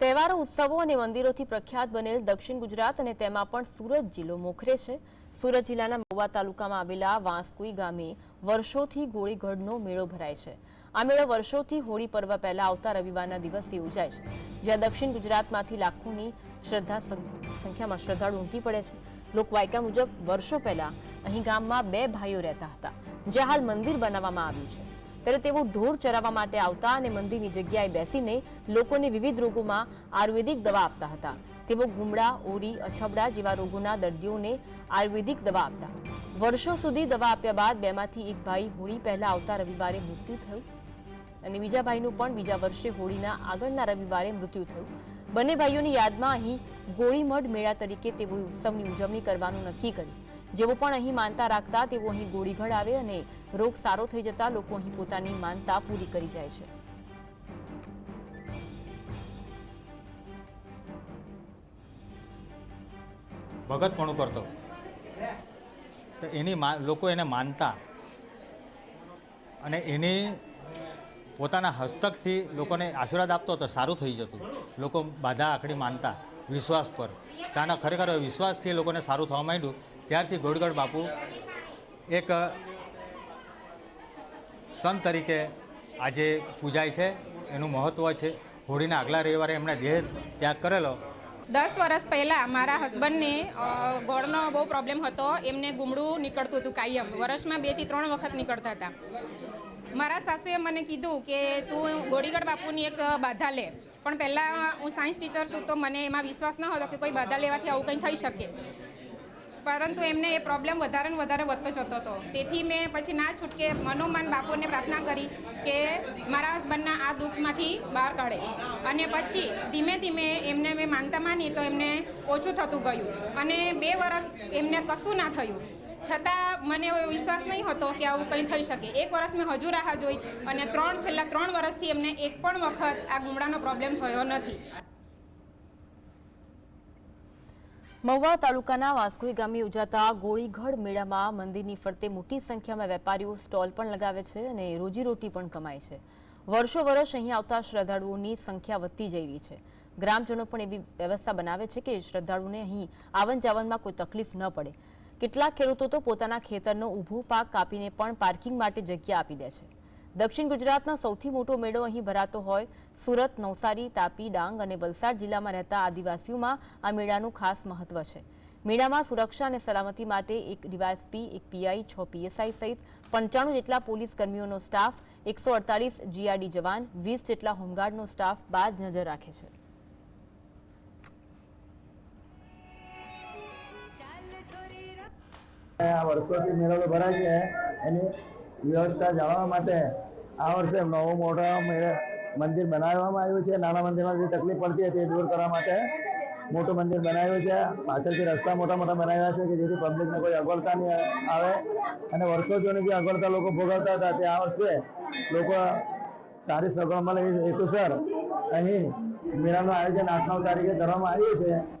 તહેવારો, ઉત્સવો અને મંદિરોથી પ્રખ્યાત બનેલ દક્ષિણ ગુજરાત અને તેમાં પણ સુરત જિલ્લો મોખરે છે. સુરત જિલ્લાના મહુવા તાલુકામાં આવેલા વાંસકુઈ ગામે વર્ષોથી ગોળીગઢનો મેળો ભરાય છે. આ મેળો વર્ષોથી હોળી પર્વ પહેલા આવતા રવિવારના દિવસે યોજાય છે. જ્યાં દક્ષિણ ગુજરાતમાંથી લાખોની શ્રદ્ધા સંખ્યામાં શ્રદ્ધાળુ ઉમટી પડે છે. લોકવાયકા મુજબ વર્ષો પહેલા અહીં ગામમાં બે ભાઈઓ રહેતા હતા, જે હાલ મંદિર બનાવવામાં આવ્યું છે. ત્યારે તેઓ ઢોર ચરાવવા માટે આવતા અને મંદિરની જગ્યાએ બેસીને લોકોને વિવિધ રોગોમાં આયુર્વેદિક દવા આપતા હતા. તેઓ ગુમડા, ઓરી, અછબડા જેવા રોગોના દર્દીઓને આયુર્વેદિક દવા આપતા વર્ષો સુધી દવા આપ્યા બાદ બેમાંથી એક ભાઈ હોળી પહેલા આવતા રવિવારે મૃત્યુ થયું અને બીજા ભાઈનું પણ બીજા વર્ષે હોળીના આગળના રવિવારે મૃત્યુ થયું. બંને ભાઈઓની યાદમાં અહીં ગોળીમઢ મેળા તરીકે તેઓ ઉત્સવની ઉજવણી કરવાનું નક્કી કર્યું. જેઓ પણ અહીં માનતા રાખતા તેઓ અહીં ગોળીઘડ આવે અને રોગ સારો થઈ જતા લોકો અહીં પોતાની માનતા પૂરી કરી જાય છે. ભગતપણું કરતો. તો એની લોકો એને માનતા અને એની પોતાના હસ્તકથી લોકોને આશીર્વાદ આપતો તો સારું થઈ જતું. લોકો બાધા આખડી માનતા, વિશ્વાસ પર. ત્યાંના ખરેખર વિશ્વાસથી લોકોને સારું થવા માંડ્યું. ત્યારથી ગોળગઢ બાપુ એક સંત તરીકે આજે પૂજાય છે. એનું મહત્ત્વ છે. હોળીના આગલા રવિવારે એમણે દેહ ત્યાગ કરેલો. દસ વર્ષ પહેલાં મારા હસબન્ડને ગોળનો બહુ પ્રોબ્લેમ હતો. એમને ગુમડું નીકળતું હતું કાયમ. વર્ષમાં બેથી ત્રણ વખત નીકળતા હતા. મારા સાસુએ મને કીધું કે તું ગોળીગઢ બાપુની એક બાધા લે. પણ પહેલાં હું સાયન્સ ટીચર છું તો મને એમાં વિશ્વાસ ન હતો કે કોઈ બાધા લેવાથી આવું કંઈ થઈ શકે. પરંતુ એમને એ પ્રોબ્લેમ વધારે ને વધારે વધતો જતો હતો. તેથી મેં પછી ના છૂટકે મનોમન બાપુને પ્રાર્થના કરી કે મારા હસબન્ડના આ દુઃખમાંથી બહાર કાઢે. અને પછી ધીમે ધીમે એમને મેં માનતા માની તો એમને ઓછું થતું ગયું. અને બે વર્ષ એમને કશું ના થયું. છતાં મને વિશ્વાસ નહીં હતો કે આવું કંઈ થઈ શકે. એક વર્ષ મેં હજુ રાહ જોઈ અને ત્રણ છેલ્લા ત્રણ વર્ષથી એમને એક પણ વખત આ ગુમડાનો પ્રોબ્લેમ થયો નથી. મહુવા તાલુકાના વાસ્કોઈ ગામે યોજાતા ગોળીગઢ મેળામાં મંદિરની ફરતે મોટી સંખ્યામાં વેપારીઓ સ્ટોલ પણ લગાવે છે અને રોજીરોટી પણ કમાય છે. વર્ષો વર્ષ અહીં આવતા શ્રદ્ધાળુઓની સંખ્યા વધતી જઈ રહી છે. ગ્રામજનો પણ એવી વ્યવસ્થા બનાવે છે કે શ્રદ્ધાળુને અહીં આવન જાવનમાં કોઈ તકલીફ ન પડે. કેટલાક ખેડૂતો તો પોતાના ખેતરનો ઊભો પાક કાપીને પણ પાર્કિંગ માટે જગ્યા આપી દે છે. દક્ષિણ ગુજરાતનો સૌથી મોટો મેળો અહીં ભરાતો હોય. સુરત, નવસારી, તાપી, ડાંગ અને વલસાડ જિલ્લામાં રહેતા આદિવાસીઓમાં આ મેળાનું ખાસ મહત્વ છે. મેળામાં સુરક્ષા અને સલામતી માટે એક ડીવાયએસપી, એક પીઆઈ, છ પીએસઆઈ સહિત પંચાણું જેટલા પોલીસ કર્મીઓનો સ્ટાફ, એકસો અડતાલીસ જીઆરડી જવાન, વીસ જેટલા હોમગાર્ડનો સ્ટાફ બાદ નજર રાખે છે. આ વર્ષોથી મેળો ભરાય છે. એની વ્યવસ્થા જાણવા માટે આ વર્ષે નવો મોટો મંદિર બનાવવામાં આવ્યું છે. નાના મંદિરમાં જે તકલીફ પડતી હતી એ દૂર કરવા માટે મોટું મંદિર બનાવ્યું છે. પાછળથી રસ્તા મોટા મોટા બનાવ્યા છે કે જેથી પબ્લિકને કોઈ અગવડતા નહીં આવે. અને વર્ષો જૂની જે અગવડતા લોકો ભોગવતા હતા તે આ વર્ષે લોકો સારી સગવડ મળે હેતુસર અહીં મેળાનું આયોજન આઠ નવ તારીખે કરવામાં આવ્યું છે.